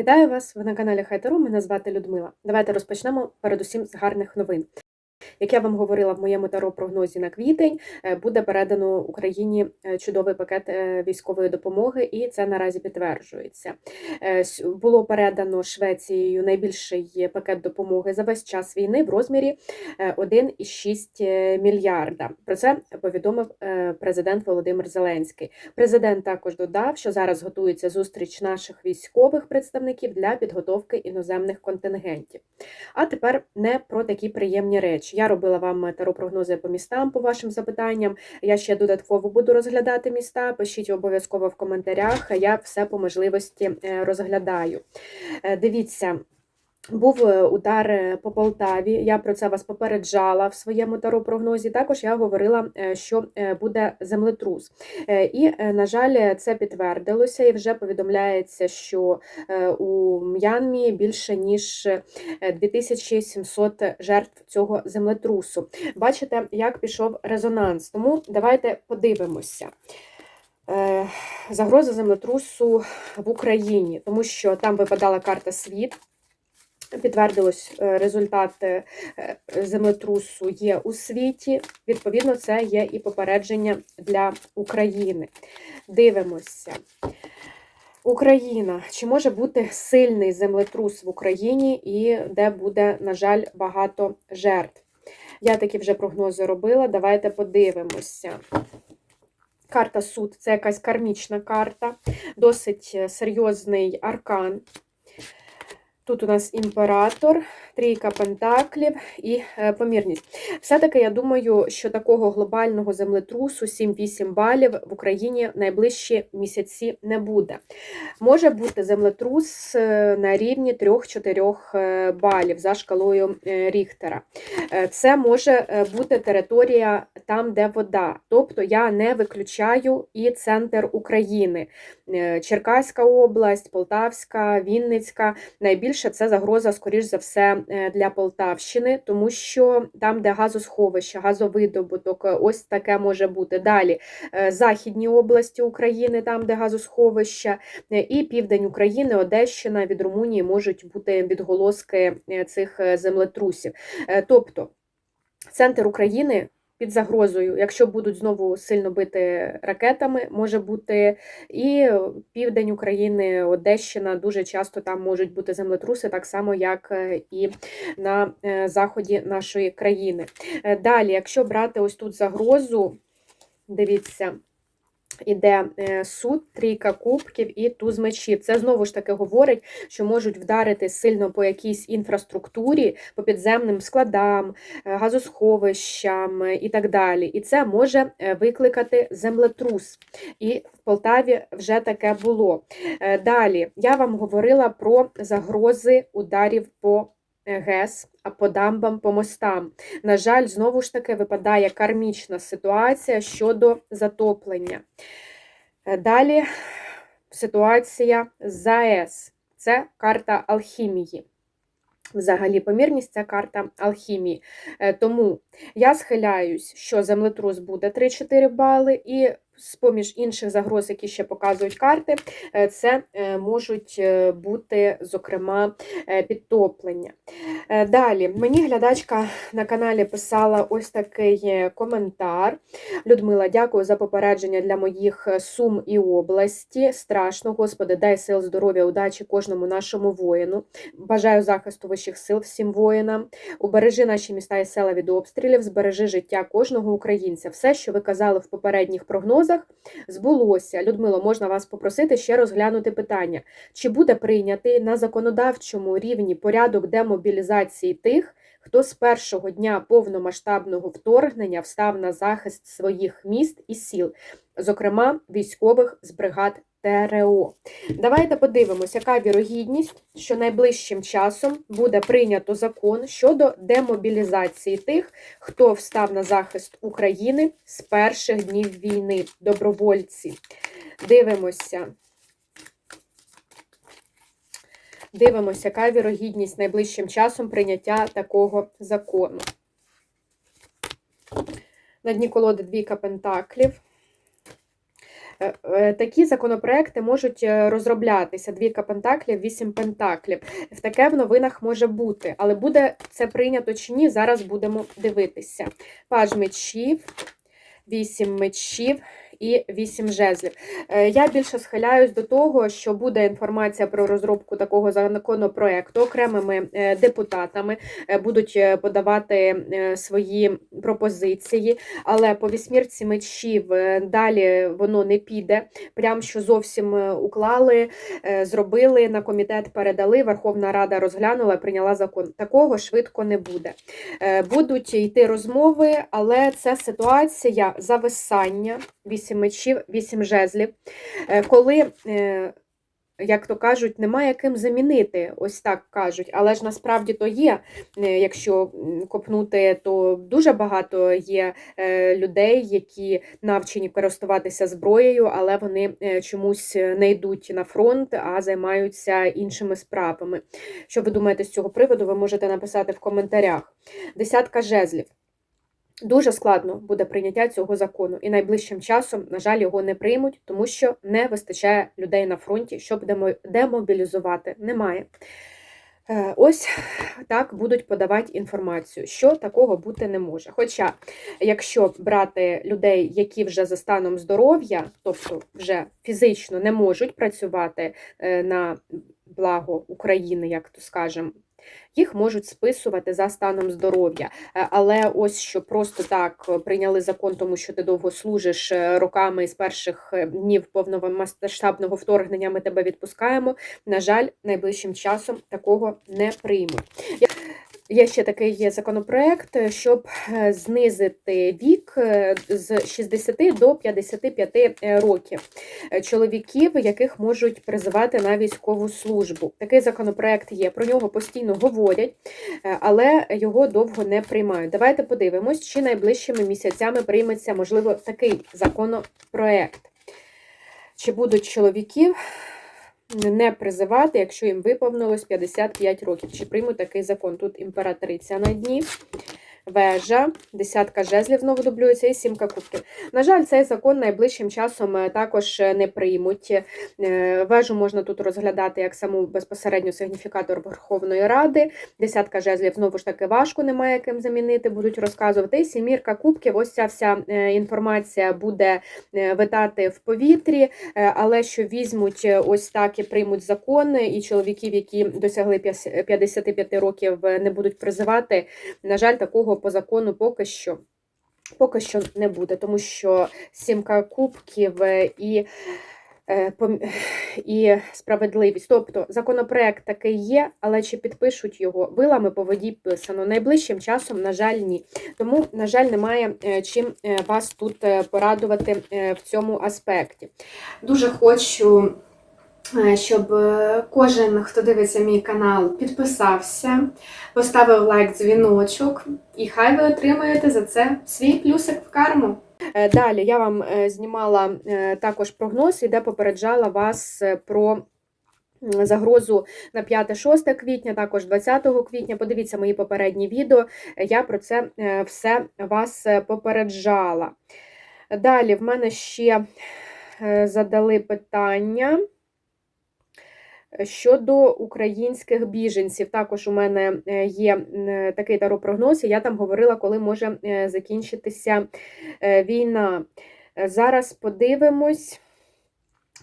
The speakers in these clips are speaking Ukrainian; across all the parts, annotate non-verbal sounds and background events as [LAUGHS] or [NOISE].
Вітаю вас! Ви на каналі Хайтеру. Мене звати Людмила. Давайте розпочнемо передусім з гарних новин. Як я вам говорила в моєму таро-прогнозі на квітень, е, буде передано Україні е, чудовий пакет е, військової допомоги, і це наразі підтверджується. Було передано Швецією найбільший пакет допомоги за весь час війни в розмірі 1,6 мільярда. Про це повідомив президент Володимир Зеленський. Президент також додав, що зараз готується зустріч наших військових представників для підготовки іноземних контингентів. А тепер не про такі приємні речі. Я робила вам таропрогнози по містам по вашим запитанням. Я ще додатково буду розглядати міста. Пишіть обов'язково в коментарях. Я все по можливості е, розглядаю. Е, дивіться. Був е, удар е, по Полтаві, я про це вас попереджала в своєму таропрогнозі. Також я говорила, е, що буде землетрус. І, на жаль, це підтвердилося, і вже повідомляється, що у М'янмі більше ніж 2700 жертв цього землетрусу. Бачите, як пішов резонанс. Тому давайте подивимося. Загроза землетрусу в Україні, тому що там випадала карта світ. Підтвердилось е, результат е, землетрусу є у світі. Відповідно, це є і попередження для України. Дивимося. Україна. Чи може бути сильний землетрус в Україні і де буде, на жаль, багато жертв? Я такі вже прогнози робила. Давайте подивимося. Карта суд це якась кармічна карта, досить е, серйозний аркан. Тут у нас імператор, трійка пентаклів і е, помірність. Все-таки я думаю, що такого глобального землетрусу 7-8 балів в Україні найближчі місяці не буде. Може бути землетрус е, на рівні 3-4 е, балів за шкалою Ріхтера. Це може бути територія там, де вода. Тобто я не виключаю і центр України. Черкаська область, Полтавська, Вінницька. Найбільше це загроза, скоріш за все, для Полтавщини, тому що там, де газосховище, газовидобуток, е, ось таке може бути. Далі е, західні області України, там, де газосховища, і південь України, Одещина від Румунії можуть бути відголоски цих землетрусів. Тобто центр України під загрозою, якщо будуть знову сильно бити ракетами, може бути і південь України, Одещина, дуже часто там можуть бути землетруси, так само, як е, і на е, заході нашої країни. Е, далі, якщо брати ось тут загрозу, дивіться іде е, суд, трійка кубків і туз мечів. Це знову ж таки говорить, що можуть вдарити сильно по якійсь інфраструктурі, по підземним складам, е, газосховищам і так далі. І це може е, викликати землетрус. І в Полтаві вже таке було. Далі я вам говорила про загрози ударів по ГЕС, а по дамбам, по мостам. На жаль, знову ж таки випадає кармічна ситуація щодо затоплення. Е, далі ситуація ЗАЕС. Це карта алхімії. Взагалі, помірність це карта алхімії. Е, тому я схиляюсь, що землетрус буде 3-4 бали, і з-поміж інших загроз, які ще показують карти, е, це е, можуть е, бути, зокрема, підтоплення. Далі, мені глядачка на каналі писала ось такий коментар. Людмила, дякую за попередження для моїх сум і області. Страшно, Господи, дай сил, здоров'я, удачі кожному нашому воїну. Бажаю захисту вищих сил всім воїнам. Убережи наші міста і села від обстрілів, збережи життя кожного українця. Все, що ви казали в попередніх прогнозах прогнозах збулося. Людмило, можна вас попросити ще розглянути питання, чи буде прийнятий на законодавчому рівні порядок демобілізації тих, хто з першого дня повномасштабного вторгнення встав на захист своїх міст і сіл, зокрема військових з бригад ТРО. Давайте подивимося, яка вірогідність, що найближчим часом буде прийнято закон щодо демобілізації тих, хто встав на захист України з перших днів війни, добровольці. Дивимося. Дивимося, яка вірогідність найближчим часом прийняття такого закону. На дні колоди двійка пентаклів. Е, е, Такі законопроекти можуть е, розроблятися. Двійка пентаклів, вісім пентаклів. В таке в новинах може бути, але буде це прийнято чи ні, зараз будемо дивитися. Паж мечів, вісім мечів і вісім жезлів. Е, Я більше схиляюсь до того, що буде інформація про розробку такого законопроекту окремими е, депутатами е, будуть подавати свої пропозиції, але по вісьмірці мечів далі воно не піде. Прям що зовсім уклали, зробили на комітет, передали. Верховна Рада розглянула, прийняла закон. Такого швидко не буде. Будуть йти розмови, але це ситуація зависання, вісім мечів, вісім жезлів. Е, Коли, е, як то кажуть, немає ким замінити, ось так кажуть, але ж насправді то є, Е, якщо копнути, то дуже багато є людей, які навчені користуватися зброєю, але вони чомусь не йдуть на фронт, а займаються іншими справами. Що ви думаєте з цього приводу, ви можете написати в коментарях. Десятка жезлів. Дуже складно буде прийняття цього закону, і найближчим часом, на жаль, його не приймуть, тому що не вистачає людей на фронті, щоб демо- демобілізувати. Немає. Е, Ось так будуть подавати інформацію, що такого бути не може. Хоча, якщо брати людей, які вже за станом здоров'я, тобто вже фізично не можуть працювати е, на благо України, як то скажемо, їх можуть списувати за станом здоров'я. Е, Але ось що просто так е, прийняли закон, тому що ти довго служиш е, роками з перших днів днів повномасштабного вторгнення ми тебе відпускаємо. На жаль, найближчим часом такого не приймуть. Є ще такий законопроект, щоб е, знизити вік е, з 60 до 55 років е, чоловіків, яких можуть призивати на військову службу. Такий законопроект є. Про нього постійно говорять, але його довго не приймають. Давайте подивимось, чи найближчими місяцями прийметься, можливо, такий законопроект. Чи будуть чоловіків не призивати, якщо їм виповнилось 55 років? Чи приймуть такий закон? Тут імператриця на дні. Вежа, десятка жезлів знову дублюється і сімка кубків. На жаль, цей закон найближчим часом е, також е, не приймуть. Е, Вежу можна тут розглядати як саму безпосередньо сигніфікатор Верховної Ради. Десятка жезлів знову ж таки важко, немає ким замінити, будуть розказувати. І сімірка кубків, ось ця вся інформація буде витати в повітрі, але що візьмуть ось так і приймуть закон, і чоловіків, які досягли п'яс- 55 років, не будуть призивати. На жаль, такого по закону поки що. Поки що не буде, тому що сімка кубків е, і, е, і справедливість. Тобто законопроект такий є, але чи підпишуть його вилами по воді писано. Найближчим часом, на жаль, ні. Тому, на жаль, немає е, чим вас тут порадувати в цьому аспекті. Дуже хочу. Е, Щоб е, кожен, хто дивиться мій канал, підписався, поставив лайк, дзвіночок, і хай ви отримаєте за це свій плюсик в карму. Е, Далі я вам знімала також прогноз, і де попереджала вас про загрозу на 5-6 квітня, також 20 квітня. Подивіться мої попередні відео. Я про це все вас попереджала. Далі в мене ще задали питання. Щодо українських біженців, також у мене е, є такий таропрогноз, і я там говорила, коли може е, закінчитися е, війна. Е, Зараз подивимось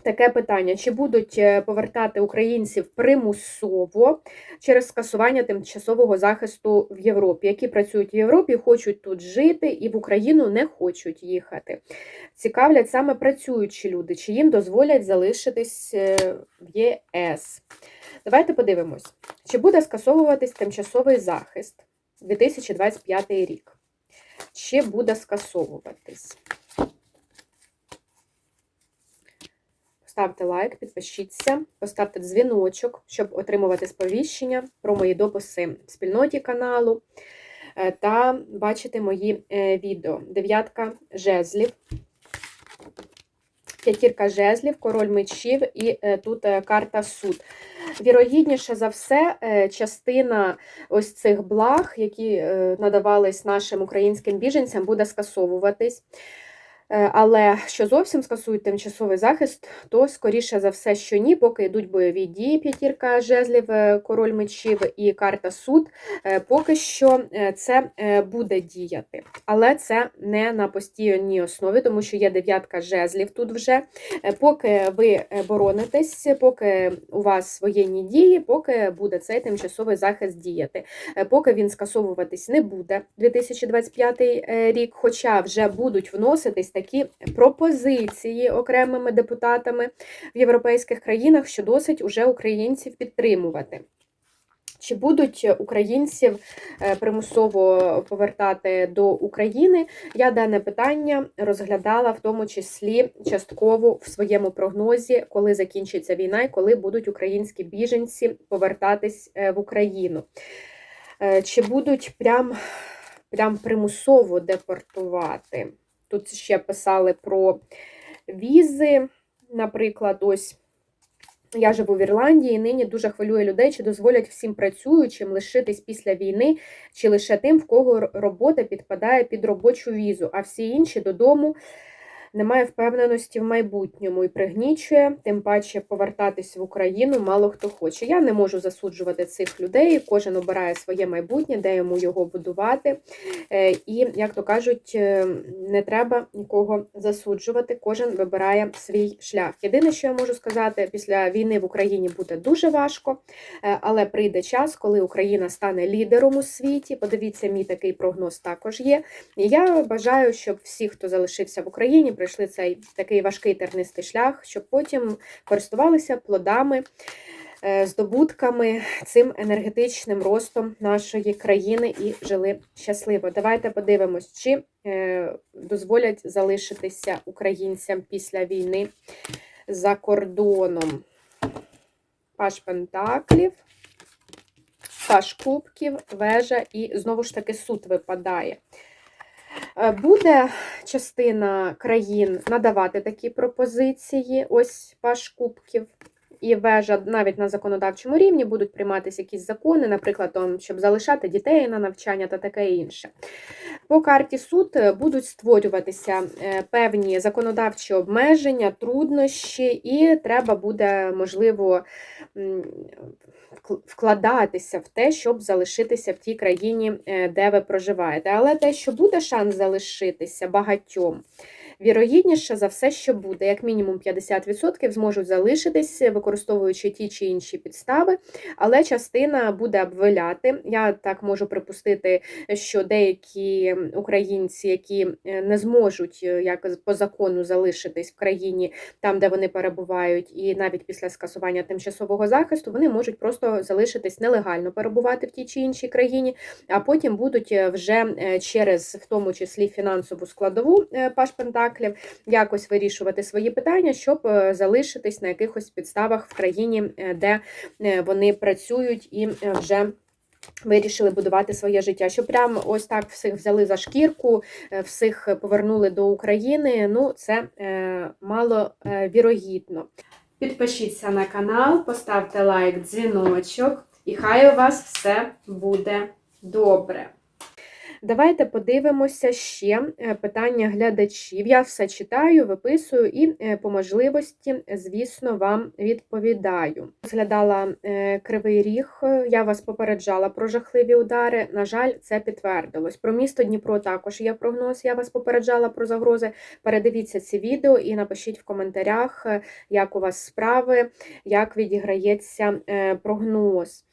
таке питання: чи будуть е, повертати українців примусово через скасування тимчасового захисту в Європі, які працюють в Європі, хочуть тут жити і в Україну не хочуть їхати. Цікавлять саме працюючі люди, чи їм дозволять залишитись е, в ЄС. Давайте подивимось, чи буде скасовуватись тимчасовий захист 2025 рік. Чи буде скасовуватись? Поставте лайк, підпишіться, поставте дзвіночок, щоб отримувати сповіщення про мої дописи в спільноті каналу е, та бачити мої е, відео. Дев'ятка жезлів, п'ятірка жезлів, король мечів і е, тут карта суд. Вірогідніше за все, частина ось цих благ, які надавались нашим українським біженцям, буде скасовуватись. Е, Але що зовсім скасують тимчасовий захист, то скоріше за все, що ні, поки йдуть бойові дії, п'ятірка жезлів, е, король мечів і карта суд. е, Поки що це буде діяти. Але це не на постійній основі, тому що є дев'ятка жезлів тут вже. Поки ви боронитесь, поки у вас воєнні дії, поки буде цей тимчасовий захист діяти. Поки він скасовуватись не буде 2025 е, рік, хоча вже будуть вноситись такі пропозиції окремими депутатами в європейських країнах, що досить уже українців підтримувати. Чи будуть українців е, примусово повертати до України? Я дане питання розглядала в тому числі частково в своєму прогнозі, коли закінчиться війна і коли будуть українські біженці повертатись е, в Україну. Е, Чи будуть прям, прям примусово депортувати? Тут ще писали про візи, наприклад, ось. Я живу в Ірландії, і нині дуже хвилює людей, чи дозволять всім працюючим лишитись після війни, чи лише тим, в кого робота підпадає під робочу візу, а всі інші додому немає впевненості в майбутньому і пригнічує, тим паче повертатись в Україну мало хто хоче. Я не можу засуджувати цих людей. Кожен обирає своє майбутнє, де йому його будувати. Е, І, як то кажуть, е, не треба нікого засуджувати. Кожен вибирає свій шлях. Єдине, що я можу сказати, після війни в Україні буде дуже важко, е, але прийде час, коли Україна стане лідером у світі. Подивіться, мій такий прогноз також є. І я бажаю, щоб всі, хто залишився в Україні, пройшли цей такий важкий тернистий шлях, щоб потім користувалися плодами. е, Здобутками цим енергетичним ростом нашої країни і жили щасливо. Давайте подивимось, чи е, дозволять залишитися українцям після війни за кордоном. Паш Пентаклів, Паш Кубків, вежа і знову ж таки суд випадає. Е, Буде частина країн надавати такі пропозиції, ось Паш Кубків. І вежа навіть на законодавчому рівні будуть прийматися якісь закони, наприклад, там, щоб залишати дітей на навчання та таке інше. По карті суд е, будуть створюватися е, певні законодавчі обмеження, труднощі, і треба буде, можливо, вкладатися в те, щоб залишитися в тій країні, е, де ви проживаєте. Але те, що буде шанс залишитися багатьом, Вірогідніше за все, що буде, як мінімум 50% зможуть залишитись, використовуючи ті чи інші підстави, але частина буде обвиляти. Я так можу припустити, що деякі українці, які е, не зможуть е, як по закону залишитись в країні, там де вони перебувають, і навіть після скасування тимчасового захисту, вони можуть просто залишитись нелегально перебувати в тій чи іншій країні, а потім будуть е, вже через в тому числі фінансову складову Паш Пентаклів якось вирішувати свої питання, щоб е, залишитись на якихось підставах в країні, е, де е, вони працюють і вже. Вирішили будувати своє життя, що прям ось так всіх взяли за шкірку, всіх повернули до України. Ну, це е, мало е, вірогідно. Підпишіться на канал, поставте лайк, дзвіночок, і хай у вас все буде добре. Давайте подивимося ще е, питання глядачів. Я все читаю, виписую і е, по можливості, звісно, вам відповідаю. Зглядала е, кривий ріг, я вас попереджала про жахливі удари. На жаль, це підтвердилось. Про місто Дніпро також є прогноз. Я вас попереджала про загрози. Передивіться ці відео і напишіть в коментарях, як у вас справи, як відіграється прогноз.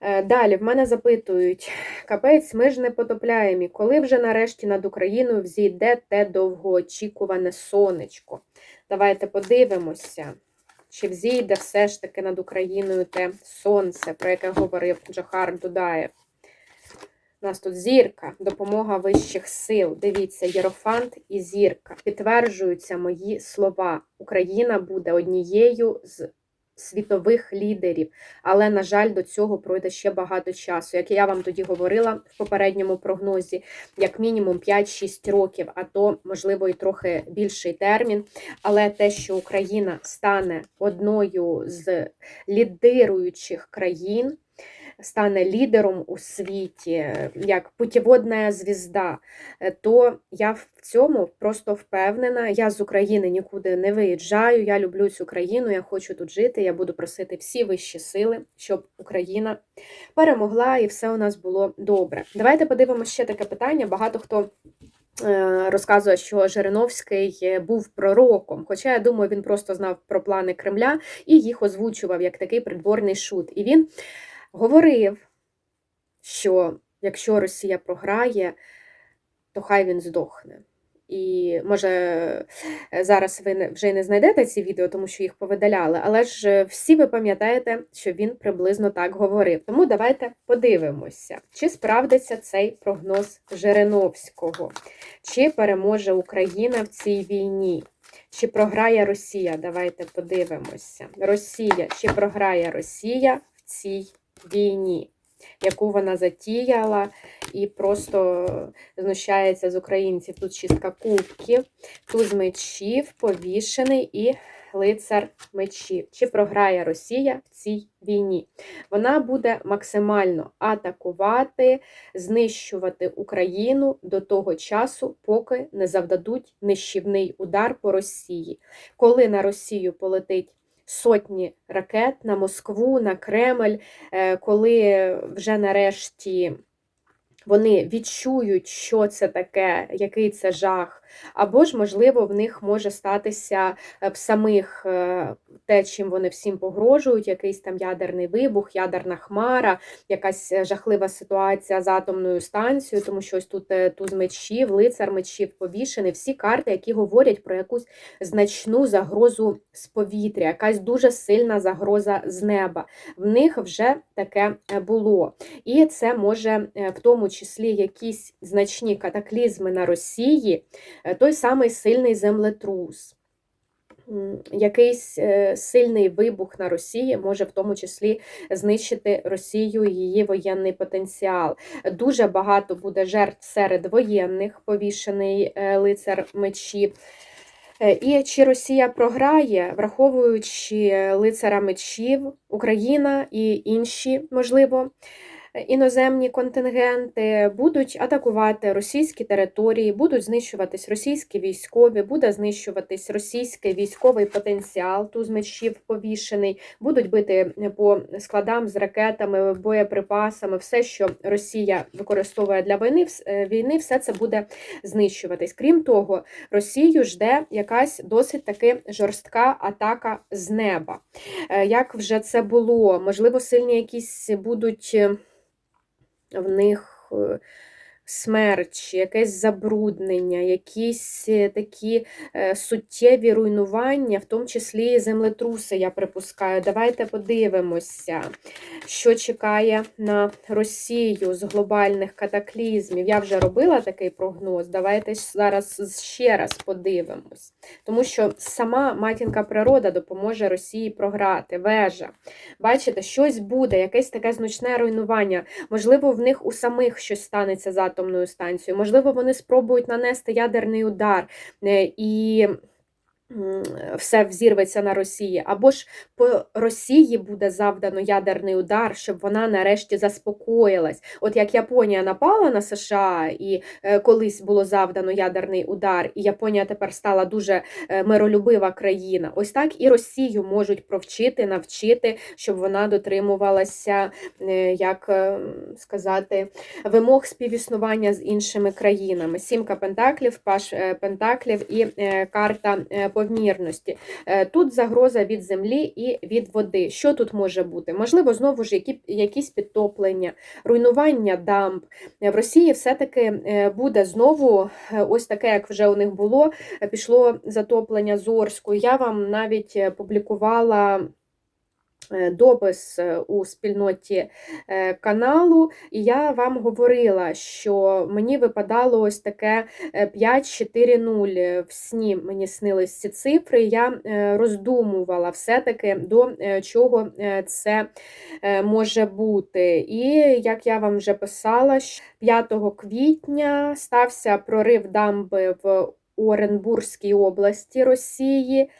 Е, Далі в мене запитують: [LAUGHS] капець, ми ж не потопляємі. Коли вже нарешті над Україною взійде те довгоочікуване сонечко? Давайте подивимося, чи взійде все ж таки над Україною те сонце, про яке говорив Джохар Дудаєв. У нас тут зірка, допомога вищих сил. Дивіться, Єрофант і зірка. Підтверджуються мої слова. Україна буде однією з світових лідерів. Але, на жаль, до цього пройде ще багато часу. Як я вам тоді говорила в попередньому прогнозі, як мінімум 5-6 років, а то, можливо, і трохи більший термін. Але те, що Україна стане одною з лідируючих країн. Стане лідером у світі, як путіводна звізда, е, то я в цьому просто впевнена. Я з України нікуди не виїжджаю. Я люблю цю країну, я хочу тут жити. Я буду просити всі вищі сили, щоб Україна перемогла і все у нас було добре. Давайте подивимося ще таке питання. Багато хто. Е, розказує, що Жириновський був пророком, хоча я думаю, він просто знав про плани Кремля і їх озвучував як такий придворний шут. І він говорив, що якщо Росія програє, то хай він здохне. І може е, зараз ви вже не знайдете ці відео, тому що їх повидаляли, але ж всі ви пам'ятаєте, що він приблизно так говорив. Тому давайте подивимося, чи справдиться цей прогноз Жириновського, чи переможе Україна в цій війні, чи програє Росія? Давайте подивимося. Росія, чи програє Росія в цій війні? яку вона затіяла, і просто знущається з українців. Тут шістка кубків, туз мечів, повішений і лицар мечів. Чи програє Росія в цій війні? Вона буде максимально атакувати, знищувати Україну до того часу, поки не завдадуть нищівний удар по Росії. Коли на Росію полетить сотні ракет на Москву, на Кремль, е, коли вже нарешті вони відчують, що це таке, який це жах, або ж, можливо, в них може статися е, в самих е, те, чим вони всім погрожують, якийсь там ядерний вибух, ядерна хмара, якась е, жахлива ситуація з атомною станцією, тому що ось тут туз мечів, лицар мечів повішений, всі карти, які говорять про якусь значну загрозу з повітря, якась дуже сильна загроза з неба. В них вже таке було. І це може в тому числі якісь значні катаклізми на Росії. Е, той самий сильний землетрус, якийсь е, сильний вибух на Росії може в тому числі знищити Росію і її воєнний потенціал. Дуже багато буде жертв серед воєнних, повішений е, лицар мечів. І чи Росія програє, враховуючи лицара мечів, Україна і інші, можливо, іноземні контингенти будуть атакувати російські території, будуть знищуватись російські військові, буде знищуватись російський військовий потенціал, туз мечів повішений, будуть бити по складам з ракетами, боєприпасами, все, що Росія використовує для війни, е, війни, все це буде знищуватись. Крім того, Росію жде якась досить таки жорстка атака з неба. Е, як вже це було? Можливо, сильні якісь будуть в них е, смерч, якесь забруднення, якісь е, такі е, суттєві руйнування, в тому числі землетруси, я припускаю. Давайте подивимося, що чекає на Росію з глобальних катаклізмів. Я вже робила такий прогноз. Давайте зараз ще раз подивимось. Тому що сама матінка природа допоможе Росії програти. Вежа. Бачите, щось буде, якесь таке значне руйнування. Можливо, в них у самих щось станеться за атомною станцією. Можливо, вони спробують нанести ядерний удар е, і все взірветься на Росії, або ж по Росії буде завдано ядерний удар, щоб вона нарешті заспокоїлась. От як Японія напала на США і е, колись було завдано ядерний удар, і Японія тепер стала дуже е, миролюбива країна. Ось так і Росію можуть провчити, навчити, щоб вона дотримувалася, е, як сказати, вимог співіснування з іншими країнами. Сімка пентаклів, паш пентаклів і карта повмірності. Е, тут загроза від землі і від води. Що тут може бути? Можливо, знову ж які, якісь підтоплення, руйнування дамб. В Росії все-таки е, буде знову е, ось таке, як вже у них було, пішло затоплення Зорську. Я вам навіть публікувала. Е, допис е, у спільноті е, каналу, і я вам говорила, що мені випадало ось таке 5-4-0 в сні мені снились ці цифри. Я роздумувала все-таки, до чого це може бути. І як я вам вже писала, 5 квітня стався прорив дамби в Оренбурзькій області Росії.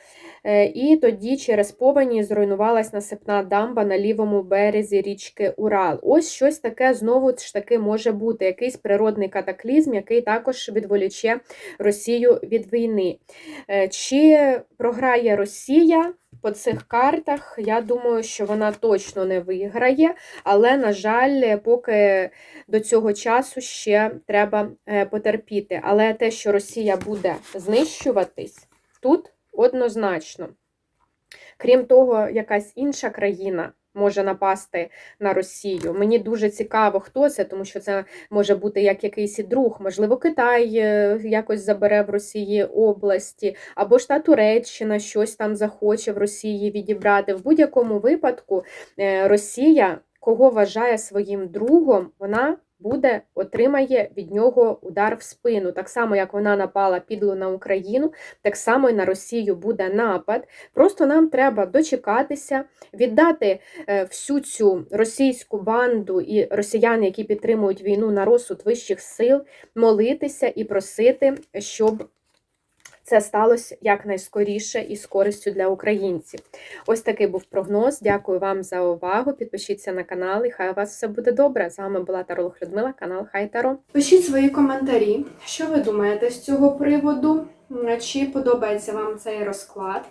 Е, І тоді через повені зруйнувалась насипна дамба на лівому березі річки Урал. Ось щось таке знову ж таки може бути. Якийсь природний катаклізм, який також відволіче Росію від війни. Е, Чи програє Росія по цих картах? Я думаю, що вона точно не виграє, але, на жаль, поки до цього часу ще треба е, потерпіти. Але те, що Росія буде знищуватись, тут однозначно. Крім того, якась інша країна може напасти на Росію. Мені дуже цікаво, хто це, тому що це може бути як якийсь і друг. Можливо, Китай е, якось забере в Росії області, або ж та Туреччина щось там захоче в Росії відібрати. В будь-якому випадку е, Росія, кого вважає своїм другом, вона буде отримає від нього удар в спину. Так само, як вона напала підло на Україну, так само і на Росію буде напад. Просто нам треба дочекатися, віддати е, всю цю російську банду і росіян, які підтримують війну на розсуд вищих сил, молитися і просити, щоб це сталося якнайскоріше і з користю для українців. Ось такий був прогноз. Дякую вам за увагу. Підпишіться на канал, і хай у вас все буде добре. З вами була Таролог Людмила, канал Хай Таро. Пишіть свої коментарі, що ви думаєте з цього приводу, чи подобається вам цей розклад.